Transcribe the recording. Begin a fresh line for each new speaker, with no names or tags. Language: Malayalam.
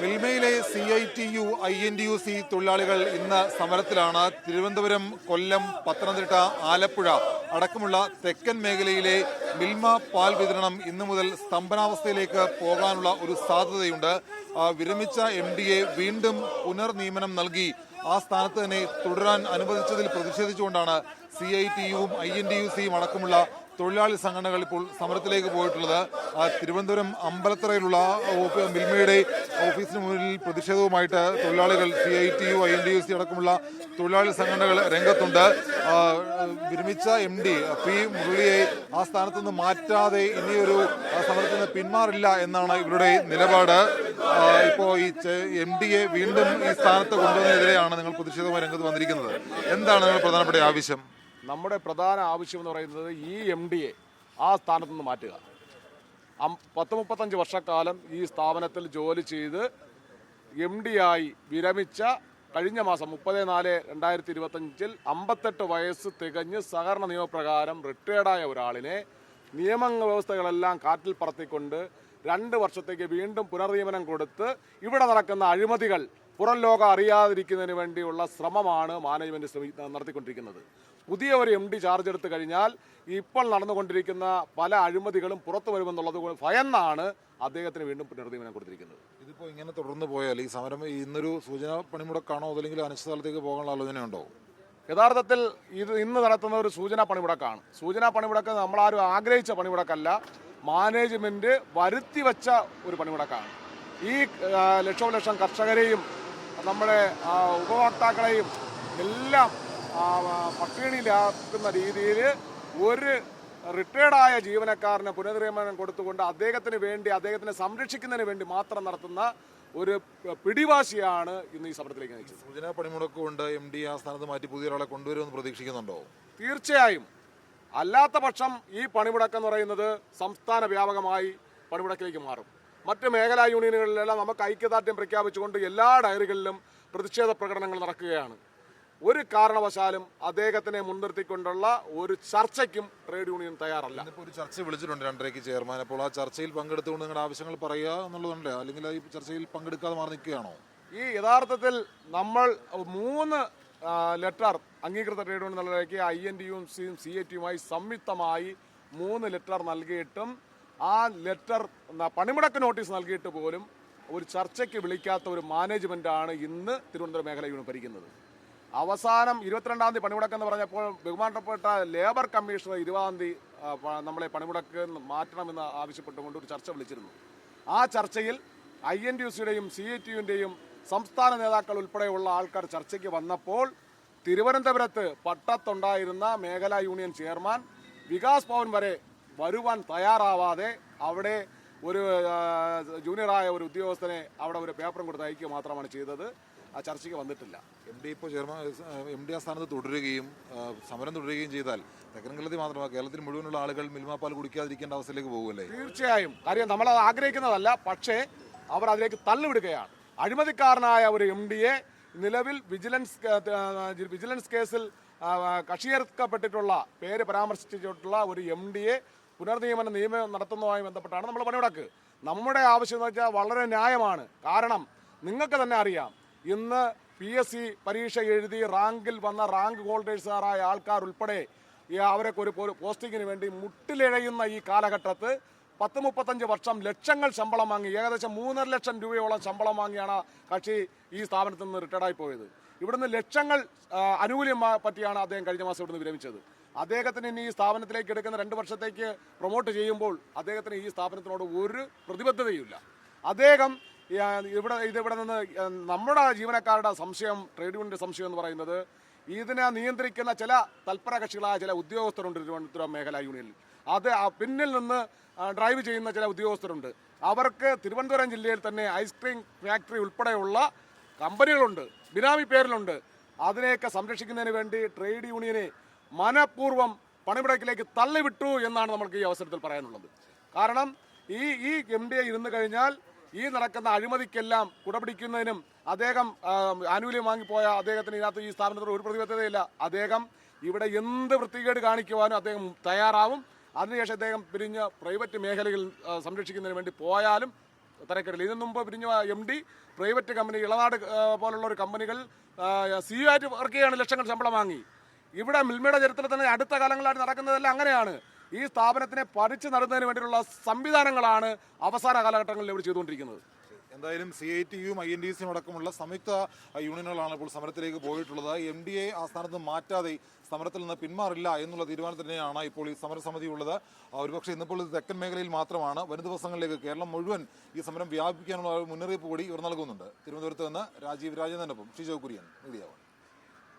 മിൽമയിലെ C I T U I N T U C തൊഴിലാളികൾ ഇന്ന് സമരത്തിലാണ്. തിരുവനന്തപുരം കൊല്ലം പത്തനംതിട്ട ആലപ്പുഴ അടക്കമുള്ള തെക്കൻ മേഖലയിലെ മിൽമ പാൽ വിതരണം ഇന്നു മുതൽ സ്തംഭനാവസ്ഥയിലേക്ക് പോകാനുള്ള ഒരു സാധ്യതയുണ്ട്. വിരമിച്ച എം വീണ്ടും പുനർനിയമനം നൽകി. ആ സ്ഥാനത്ത് തന്നെ തുടരാൻ അനുവദിച്ചതിൽ പ്രതിഷേധിച്ചുകൊണ്ടാണ് സി ഐ ടി യുവും ഐ എൻ ടി യു സിയും അടക്കമുള്ള തൊഴിലാളി സംഘടനകൾ ഇപ്പോൾ സമരത്തിലേക്ക് പോയിട്ടുള്ളത്. തിരുവനന്തപുരം അമ്പലത്തറയിലുള്ള മിൽമയുടെ ഓഫീസിന് മുന്നിൽ പ്രതിഷേധവുമായിട്ട് തൊഴിലാളികൾ C I T U I N D U C അടക്കമുള്ള തൊഴിലാളി സംഘടനകൾ രംഗത്തുണ്ട്. വിരമിച്ച എം ഡി പി മുരളിയെ ആ സ്ഥാനത്ത് നിന്ന് മാറ്റാതെ ഇനിയൊരു സമരത്തിൽ നിന്ന് പിന്മാറില്ല എന്നാണ് ഇവരുടെ നിലപാട്. ഇപ്പോൾ ഈ എം ഡിയെ വീണ്ടും ഈ സ്ഥാനത്ത് കൊണ്ടുവന്നതിനെതിരെയാണ് നിങ്ങൾ പ്രതിഷേധവുമായി രംഗത്ത് വന്നിരിക്കുന്നത്. എന്താണ് നിങ്ങൾ പ്രധാനപ്പെട്ട ആവശ്യം?
നമ്മുടെ പ്രധാന ആവശ്യം എന്ന് പറയുന്നത് ഈ എം എ ആ സ്ഥാനത്തു നിന്ന് മാറ്റുക. പത്ത് മുപ്പത്തഞ്ച് വർഷക്കാലം ഈ സ്ഥാപനത്തിൽ ജോലി ചെയ്ത് എം ആയി വിരമിച്ച കഴിഞ്ഞ മാസം മുപ്പത് നാല് രണ്ടായിരത്തി ഇരുപത്തഞ്ചിൽ അമ്പത്തെട്ട് വയസ്സ് തികഞ്ഞ് സഹകരണ നിയമപ്രകാരം റിട്ടയർഡായ ഒരാളിനെ നിയമ വ്യവസ്ഥകളെല്ലാം കാറ്റിൽ പറത്തിക്കൊണ്ട് രണ്ട് വർഷത്തേക്ക് വീണ്ടും പുനർനിയമനം കൊടുത്ത് ഇവിടെ നടക്കുന്ന അഴിമതികൾ പുറം ലോകം അറിയാതിരിക്കുന്നതിന് വേണ്ടിയുള്ള ശ്രമമാണ് മാനേജ്മെന്റ് ശ്രമി നടത്തിക്കൊണ്ടിരിക്കുന്നത്. പുതിയ ഒരു എം ഡി ചാർജ് എടുത്തു കഴിഞ്ഞാൽ ഇപ്പോൾ നടന്നുകൊണ്ടിരിക്കുന്ന പല അഴിമതികളും പുറത്തു വരുമെന്നുള്ളത് ഭയന്നാണ് അദ്ദേഹത്തിന് വീണ്ടും പുനർനിയമനം കൊടുത്തിരിക്കുന്നത്.
ഇതിപ്പോൾ ഇങ്ങനെ തുടർന്ന് പോയാൽ ഈ സമരം ഇന്നൊരു സൂചനാ പണിമുടക്കാണോ അതല്ലെങ്കിൽ അനിശ്ചിതകാലത്തേക്ക് പോകാനുള്ള ആലോചനയുണ്ടോ
യഥാർത്ഥത്തിൽ ഇത് ഇന്ന് നടത്തുന്ന ഒരു സൂചനാ പണിമുടക്കാണ്. സൂചനാ പണിമുടക്ക് നമ്മളാരും ആഗ്രഹിച്ച പണിമുടക്കല്ല. മാനേജ്മെന്റ് വരുത്തി വെച്ച ഒരു പണിമുടക്കാണ്. ഈ ലക്ഷം ലക്ഷം കർഷകരെയും നമ്മുടെ ഉപഭോക്താക്കളെയും എല്ലാം പട്ടിണിയിലാക്കുന്ന രീതിയിൽ ഒരു റിട്ടയർഡായ ജീവനക്കാരന് പുനർനിയമനം കൊടുത്തുകൊണ്ട് അദ്ദേഹത്തിന് വേണ്ടി അദ്ദേഹത്തിനെ സംരക്ഷിക്കുന്നതിന് വേണ്ടി മാത്രം നടത്തുന്ന ഒരു പിടിവാശിയാണ് ഇന്ന് ഈ സമരത്തിലേക്ക് നയിച്ചത്.
സൂചനാ പണിമുടക്ക് കൊണ്ട് എം ഡി ആ സ്ഥാനത്ത് മാറ്റി പുതിയ ഒരാളെ കൊണ്ടുവരുമെന്ന് പ്രതീക്ഷിക്കുന്നുണ്ടോ?
തീർച്ചയായും. അല്ലാത്ത പക്ഷം ഈ പണിമുടക്ക് എന്ന് പറയുന്നത് സംസ്ഥാന വ്യാപകമായി പണിമുടക്കിലേക്ക് മാറും. മറ്റ് മേഖലാ യൂണിയനുകളിലെല്ലാം നമുക്ക് ഐക്യദാർഢ്യം പ്രഖ്യാപിച്ചുകൊണ്ട് എല്ലാ ഡയറികളിലും പ്രതിഷേധ പ്രകടനങ്ങൾ നടക്കുകയാണ്. ഒരു കാരണവശാലും അദ്ദേഹത്തിനെ മുൻനിർത്തിക്കൊണ്ടുള്ള ഒരു ചർച്ചയ്ക്കും ട്രേഡ് യൂണിയൻ തയ്യാറല്ല.
ഒരു ചർച്ച വിളിച്ചിട്ടുണ്ട് രണ്ടരയ്ക്ക് ചെയർമാൻ. അപ്പോൾ ആ ചർച്ചയിൽ പങ്കെടുത്തുകൊണ്ട് നിങ്ങളുടെ ആവശ്യങ്ങൾ പറയുക എന്നുള്ളതുണ്ട് അല്ലെങ്കിൽ ഈ ചർച്ചയിൽ പങ്കെടുക്കാതെ മാറി നിൽക്കുകയാണോ?
ഈ യഥാർത്ഥത്തിൽ നമ്മൾ മൂന്ന് ലെറ്റർ അംഗീകൃത ട്രേഡ് യൂണിയൻ നിലയിലേക്ക് ഐ എൻ ഡിയും സിയും സി എ ടിയുമായി സംയുക്തമായി മൂന്ന് ലെറ്റർ നൽകിയിട്ടും ആ ലെറ്റർ പണിമുടക്ക് നോട്ടീസ് നൽകിയിട്ട് പോലും ഒരു ചർച്ചയ്ക്ക് വിളിക്കാത്ത ഒരു മാനേജ്മെന്റാണ് ഇന്ന് തിരുവനന്തപുരം മേഖലയിൽ ഭരിക്കുന്നത്. അവസാനം ഇരുപത്തിരണ്ടാം തീയതി പണിമുടക്ക് എന്ന് പറഞ്ഞപ്പോൾ ബഹുമാനപ്പെട്ട ലേബർ കമ്മീഷണർ ഇരുപതാം തീയതി നമ്മളെ പണിമുടക്ക് മാറ്റണമെന്ന് ആവശ്യപ്പെട്ടുകൊണ്ട് ഒരു ചർച്ച വിളിച്ചിരുന്നു. ആ ചർച്ചയിൽ ഐ എൻ ടി സിയുടെയും സി എ ടി യുവിന്റെയും സംസ്ഥാന നേതാക്കൾ ഉൾപ്പെടെയുള്ള ആൾക്കാർ ചർച്ചയ്ക്ക് വന്നപ്പോൾ തിരുവനന്തപുരത്ത് പട്ടത്തുണ്ടായിരുന്ന മേഖലാ യൂണിയൻ ചെയർമാൻ വികാസ് ഭവൻ വരെ വരുവാൻ തയ്യാറാവാതെ അവിടെ ഒരു ജൂനിയറായ ഒരു ഉദ്യോഗസ്ഥനെ അവിടെ ഒരു പേപ്പറും കൊടുത്ത് അയക്കുക മാത്രമാണ് ചെയ്തത്. ആ ചർച്ചയ്ക്ക് വന്നിട്ടില്ല.
എം ഡി ഇപ്പോൾ ചെയർമാൻ എം ഡി ആ സ്ഥാനത്ത് തുടരുകയും സമരം തുടരുകയും ചെയ്താൽ തെക്കൻ കേരളത്തിൽ മാത്രമല്ല കേരളത്തിൽ മുഴുവനുള്ള ആളുകൾ മിൽമാപ്പാൽ പാൽ കുടിക്കാതിരിക്കേണ്ട അവസ്ഥയിലേക്ക് പോകുമല്ലേ?
തീർച്ചയായും. കാര്യം നമ്മൾ അത് ആഗ്രഹിക്കുന്നതല്ല പക്ഷേ അവർ അതിലേക്ക് തള്ളിവിടുകയാണ്. അഴിമതിക്കാരനായ ഒരു എം ഡിയെ നിലവിൽ വിജിലൻസ് വിജിലൻസ് കേസിൽ കക്ഷിയേർക്കപ്പെട്ടിട്ടുള്ള പേര് പരാമർശിച്ചിട്ടുള്ള ഒരു എം ഡിയെ പുനർനിയമന നിയമം നടത്തുന്നതുമായി ബന്ധപ്പെട്ടാണ് നമ്മൾ പണിമുടക്ക്. നമ്മുടെ ആവശ്യം എന്ന് വെച്ചാൽ വളരെ ന്യായമാണ്. കാരണം നിങ്ങൾക്ക് തന്നെ അറിയാം ഇന്ന് പി എസ് സി പരീക്ഷ എഴുതി റാങ്കിൽ വന്ന റാങ്ക് ഹോൾഡേഴ്സുകാരായ ആൾക്കാർ ഉൾപ്പെടെ അവരൊക്കെ ഒരു പോസ്റ്റിങ്ങിന് വേണ്ടി മുട്ടിലിഴയുന്ന ഈ കാലഘട്ടത്ത് പത്ത് മുപ്പത്തഞ്ച് വർഷം ലക്ഷങ്ങൾ ശമ്പളം വാങ്ങി ഏകദേശം മൂന്നര ലക്ഷം രൂപയോളം ശമ്പളം വാങ്ങിയാണ് കക്ഷി ഈ സ്ഥാപനത്തിൽ നിന്ന് റിട്ടയർഡായി പോയത്. ഇവിടുന്ന് ലക്ഷങ്ങൾ അനുകൂല്യം പറ്റിയാണ് അദ്ദേഹം കഴിഞ്ഞ മാസം ഇവിടുന്ന് വിരമിച്ചത്. അദ്ദേഹത്തിന് ഇനി ഈ സ്ഥാപനത്തിലേക്ക് എടുക്കുന്ന രണ്ട് വർഷത്തേക്ക് പ്രൊമോട്ട് ചെയ്യുമ്പോൾ അദ്ദേഹത്തിന് ഈ സ്ഥാപനത്തിനോട് ഒരു പ്രതിബദ്ധതയുമില്ല. അദ്ദേഹം ഇവിടെ ഇതിവിടെ നിന്ന് നമ്മുടെ ജീവനക്കാരുടെ സംശയം ട്രേഡ് യൂണിയന്റെ സംശയം എന്ന് പറയുന്നത് ഇതിനെ നിയന്ത്രിക്കുന്ന ചില തൽപര കക്ഷികളായ ചില ഉദ്യോഗസ്ഥരുണ്ട് തിരുവനന്തപുരം മേഖലാ യൂണിയനിൽ. അത് പിന്നിൽ നിന്ന് ഡ്രൈവ് ചെയ്യുന്ന ചില ഉദ്യോഗസ്ഥരുണ്ട്. അവർക്ക് തിരുവനന്തപുരം ജില്ലയിൽ തന്നെ ഐസ്ക്രീം ഫാക്ടറി ഉൾപ്പെടെയുള്ള കമ്പനികളുണ്ട് ബിനാമി പേരിലുണ്ട്. അതിനെയൊക്കെ സംരക്ഷിക്കുന്നതിന് വേണ്ടി ട്രേഡ് യൂണിയനെ മനഃപൂർവം പണിമുടക്കിലേക്ക് തള്ളിവിട്ടു എന്നാണ് നമ്മൾക്ക് ഈ അവസരത്തിൽ പറയാനുള്ളത്. കാരണം ഈ ഈ എം ഡി എ ഇരുന്ന് കഴിഞ്ഞാൽ ഈ നടക്കുന്ന അഴിമതിക്കെല്ലാം കുടപിടിക്കുന്നതിനും അദ്ദേഹം ആനുകൂല്യം വാങ്ങിപ്പോയ അദ്ദേഹത്തിന് ഇതിനകത്ത് ഈ സ്ഥാപനത്തിൽ ഒരു പ്രതിബദ്ധതയില്ല. അദ്ദേഹം ഇവിടെ എന്ത് വൃത്തികേട് കാണിക്കുവാനും അദ്ദേഹം തയ്യാറാവും. അതിനുശേഷം അദ്ദേഹം പിരിഞ്ഞ് പ്രൈവറ്റ് മേഖലയിൽ സംരക്ഷിക്കുന്നതിന് വേണ്ടി പോയാലും തരക്കേടില്ല ഇതിനു മുമ്പ് പിരിഞ്ഞ M D private company Elanad പോലുള്ള ഒരു കമ്പനികൾ സി ആയിട്ട് വർക്ക് ചെയ്യാണ് ലക്ഷങ്ങൾ ശമ്പളം വാങ്ങി. ഇവിടെ മിൽമയുടെ ചരിത്രത്തിൽ തന്നെ അടുത്ത കാലങ്ങളായിട്ട് നടക്കുന്നതെല്ലാം അങ്ങനെയാണ്. ഈ സ്ഥാപനത്തിനെ പഠിച്ചു നടത്തുന്നതിന് വേണ്ടിയിട്ടുള്ള സംവിധാനങ്ങളാണ് അവസാന കാലഘട്ടങ്ങളിൽ ഇവിടെ ചെയ്തുകൊണ്ടിരിക്കുന്നത്.
എന്തായാലും സി ഐ ടി യുവും ഐ എൻ ഡി സിയും അടക്കമുള്ള സംയുക്ത യൂണിയനുകളാണ് ഇപ്പോൾ സമരത്തിലേക്ക് പോയിട്ടുള്ളത്. എം ഡി എ ആ സ്ഥാനത്ത് മാറ്റാതെ സമരത്തിൽ നിന്ന് പിന്മാറില്ല എന്നുള്ള തീരുമാനം തന്നെയാണ് ഇപ്പോൾ ഈ സമരസമിതി ഉള്ളത്. ഒരുപക്ഷെ ഇന്നിപ്പോൾ ഇത് തെക്കൻ മേഖലയിൽ മാത്രമാണ്. വരും ദിവസങ്ങളിലേക്ക് കേരളം മുഴുവൻ ഈ സമരം വ്യാപിക്കാനുള്ള ഒരു മുന്നറിയിപ്പ് കൂടി ഇവർ നൽകുന്നുണ്ട്. തിരുവനന്തപുരത്ത് നിന്ന് രാജീവ് രാജേന്ദ്രനൊപ്പം ഷിജോ കുര്യൻ മീഡിയ